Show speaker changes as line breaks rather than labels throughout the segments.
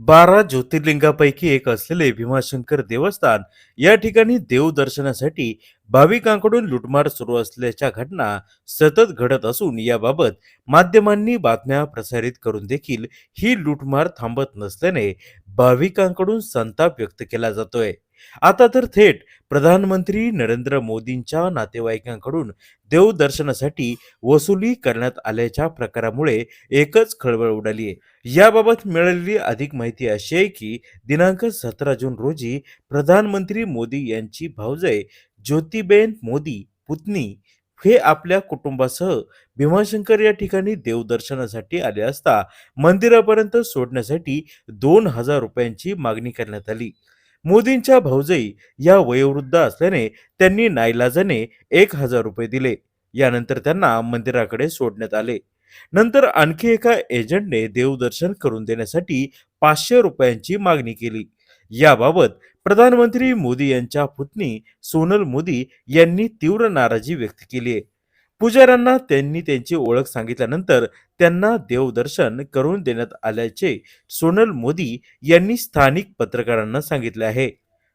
बारा ज्योतिर्लिंगापैकी एक असलेले भीमाशंकर देवस्थान या ठिकाणी देवदर्शनासाठी भाविकांकडून लुटमार सुरू असल्याच्या घटना सतत घडत असून याबाबत माध्यमांनी बातम्या प्रसारित करून देखील ही लुटमार थांबत नसल्याने भाविकांकडून संताप व्यक्त केला जातोय. आता तर थेट प्रधानमंत्री नरेंद्र मोदींच्या नातेवाईकांकडून देवदर्शनासाठी वसुली करण्यात आल्याच्या प्रकारामुळे एकच खळबळ उडाली आहे. याबाबत मिळालेली अधिक माहिती अशी आहे की दिनांक सतरा जून रोजी प्रधानमंत्री मोदी यांची भावजय ज्योतिबेन मोदी पुतणी हे आपल्या कुटुंबासह भीमाशंकर या ठिकाणी देवदर्शनासाठी आले असता मंदिरापर्यंत सोडण्यासाठी दोन हजार रुपयांची मागणी करण्यात आली. मोदींच्या भाऊजाई या वयोवृद्ध असल्याने त्यांनी नाईलाजाने एक हजार रुपये दिले. यानंतर त्यांना मंदिराकडे सोडण्यात आले. नंतर आणखी एका एजंटने देवदर्शन करून देण्यासाठी पाचशे रुपयांची मागणी केली. याबाबत प्रधानमंत्री मोदी यांच्या पुतणी सोनल मोदी यांनी तीव्र नाराजी व्यक्त केली आहे. पुजाऱ्यांना त्यांनी त्यांची ओळख सांगितल्यानंतर त्यांना देवदर्शन करून देण्यात आल्याचे सोनल मोदी यांनी स्थानिक पत्रकारांना सांगितले आहे.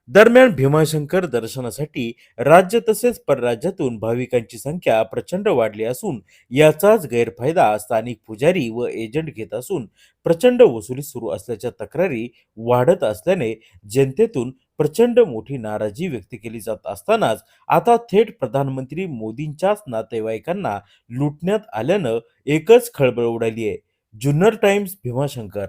दरम्यान भीमाशंकर दर्शनासाठी राज्य तसेच परराज्यातून भाविकांची संख्या प्रचंड वाढली असून याचाच गैरफायदा स्थानिक पुजारी व एजंट घेत असून प्रचंड वसुली सुरू असल्याच्या तक्रारी वाढत असल्याने जनतेतून प्रचंड मोठी नाराजी व्यक्त केली जात असतानाच आता थेट प्रधानमंत्री मोदींच्याच नातेवाईकांना लुटण्यात आल्यानं एकच खळबळ उडाली आहे. जुन्नर टाइम्स भीमाशंकर.